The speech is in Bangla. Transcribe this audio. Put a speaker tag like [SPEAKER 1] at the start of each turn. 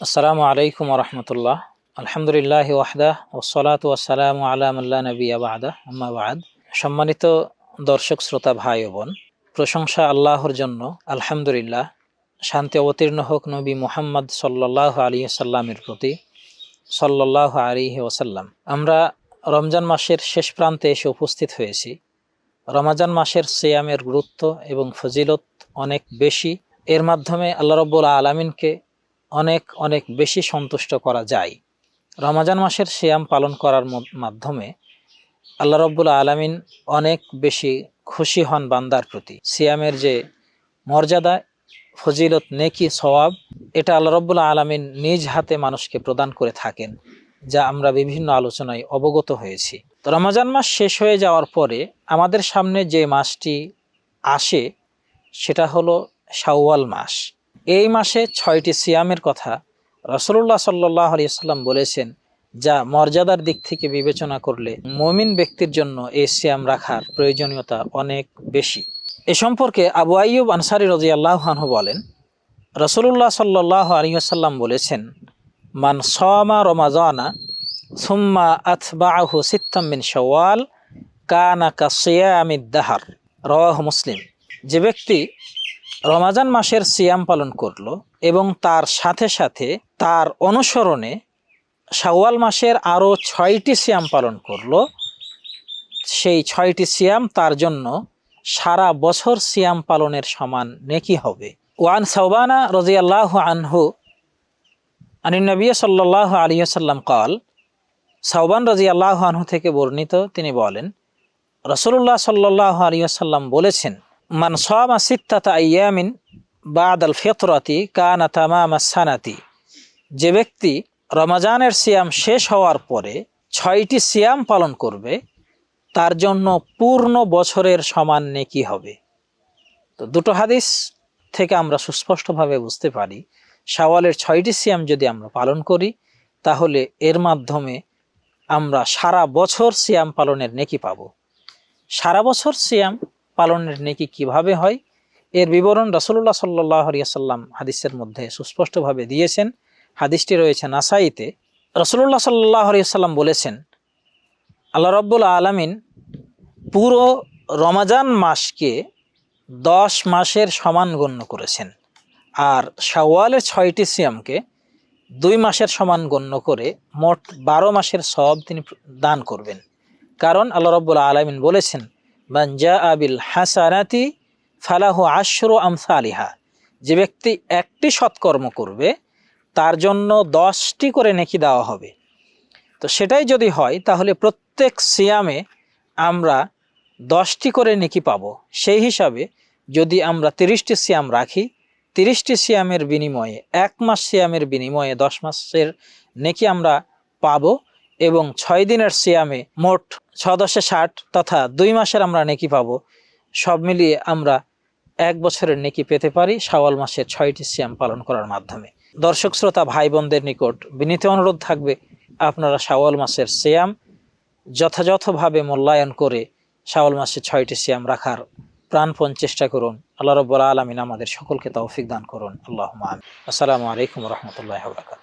[SPEAKER 1] আসসালামু আলাইকুম রহমতুল্লাহ আলহামদুলিল্লাহ ওয়াহদা ওসলাত ওয়াসালাম আলামাল্লা নবী আবাদা আম্মাবাদ সম্মানিত দর্শক, শ্রোতা, ভাই ও বোন, প্রশংসা আল্লাহর জন্য আলহামদুলিল্লাহ, শান্তি অবতীর্ণ হোক নবী মুহাম্মদ সাল্লাহ আলী সাল্লামের প্রতি সাল্লাহ আলী ওসাল্লাম আমরা রমজান মাসের শেষ প্রান্তে এসে উপস্থিত হয়েছি। রমাজান মাসের সিয়ামের গুরুত্ব এবং ফজিলত অনেক বেশি। এর মাধ্যমে আল্লাহ রব্বুল আলমিনকে অনেক অনেক বেশি সন্তুষ্ট করা যায়। রমাজান মাসের সিয়াম পালন করার মাধ্যমে আল্লাহ রব্বুল আলমিন অনেক বেশি খুশি হন বান্দার প্রতি। সিয়ামের যে মর্যাদা, ফজিলত, নেকি সওয়াব, এটা আল্লাহ রব্বুল আলমিন নিজ হাতে মানুষকে প্রদান করে থাকেন, যা আমরা বিভিন্ন আলোচনায় অবগত হয়েছি। তো রমজান মাস শেষ হয়ে যাওয়ার পরে আমাদের সামনে যে মাসটি আসে, সেটা হলো শাওয়াল মাস। এই মাসে ছয়টি সিয়ামের কথা রসল্লাহ সাল্লাহ আলিয়াল্লাম বলেছেন, যা মর্যাদার দিক থেকে বিবেচনা করলে মমিন ব্যক্তির জন্য এই সিয়াম রাখার প্রয়োজনীয়তা অনেক বেশি। এ সম্পর্কে আবু আইয়ুব আনসারি রাজি আল্লাহানহু বলেন রসুল্লাহ সাল্লাহ আলিয়াল্লাম বলেছেন, মান সমা রমাজানা সুম্মা আথবাহু সিত্তাম বিন শওয়াল কানা কাসিয়ামিদ দাহার রওয়াহ মুসলিম। যে ব্যক্তি রমাজান মাসের সিয়াম পালন করল এবং তার সাথে সাথে তার অনুসরণে শাওয়াল মাসের আরও ছয়টি সিয়াম পালন করল। সেই ছয়টি সিয়াম তার জন্য সারা বছর সিয়াম পালনের সমান নেকি হবে। ওয়ান সাউবানা রাজিয়াল্লাহ আনহু আনি নবী সাল্লাহ আলিয়াল্লাম কাল সাউবান রাজি আল্লাহ আনহু থেকে বর্ণিত তিনি বলেন রসুল্লাহ সাল্লাহ আলিয়াল্লাম বলেছেন মান সামা সিত্তাতা আয়ামিন বাদ আল ফিতরাতি কানা তামামা সানাতি। যে ব্যক্তি রমাজানের সিয়াম শেষ হওয়ার পরে ছয়টি সিয়াম পালন করবে, তার জন্য পূর্ণ বছরের সমান নেকি হবে। তো দুটো হাদিস থেকে আমরা সুস্পষ্টভাবে বুঝতে পারি, শাওয়ালের ছয়টি সিয়াম যদি আমরা পালন করি, তাহলে এর মাধ্যমে আমরা সারা বছর সিয়াম পালনের নেকি পাব। সারা বছর সিয়াম পালনের নেকি কীভাবে হয়? এর বিবরণ রাসুল্লাহ সাল্লাহ আলিয়াল্লাম হাদিসের মধ্যে সুস্পষ্টভাবে দিয়েছেন। হাদিসটি রয়েছে নাসাইতে। রসুল্লাহ সাল্লাহ আলিয়াল্লাম বলেছেন, আল্লাহ রব্বুল আলমিন পুরো রমাজান মাসকে দশ মাসের সমান গণ্য করেছেন আর শাওয়ালের ছয়টি সিয়ামকে দুই মাসের সমান গণ্য করে মোট বারো মাসের সব তিনি দান করবেন। কারণ আল্লাহ রব্বুল আলমিন বলেছেন বাঞ্জা আবিল হাসানাতি ফালাহু আশরু আমসালিহা। যে ব্যক্তি একটি সৎকর্ম করবে, তার জন্য দশটি করে নেকি দেওয়া হবে। তো সেটাই যদি হয়, তাহলে প্রত্যেক সিয়ামে আমরা দশটি করে নেকি পাব। সেই হিসাবে যদি আমরা তিরিশটি সিয়াম রাখি, তিরিশটি সিয়ামের বিনিময়ে, এক মাস সিয়ামের বিনিময়ে দশ মাসের নেকি আমরা পাবো। এবং ছয় দিনের সিয়ামে মোট ছ দশে ষাট তথা দুই মাসের আমরা নেকি পাবো। সব মিলিয়ে আমরা এক বছরের নেকি পেতে পারি শাওয়াল মাসের ছয়টি সিয়াম পালন করার মাধ্যমে। দর্শক, শ্রোতা ভাই বোনদের নিকট বিনীত অনুরোধ থাকবে, আপনারা শাওয়াল মাসের সিয়াম যথাযথভাবে মূল্যায়ন করে শাওয়াল মাসে ছয়টি সিয়াম রাখার প্রাণপণ চেষ্টা করুন। আল্লাহ রব্বুল আলমিন আমাদের সকলকে তৌফিক দান করুন। আল্লাহ আসসালামু আলাইকুম রহমতুল্লাহ বরকাত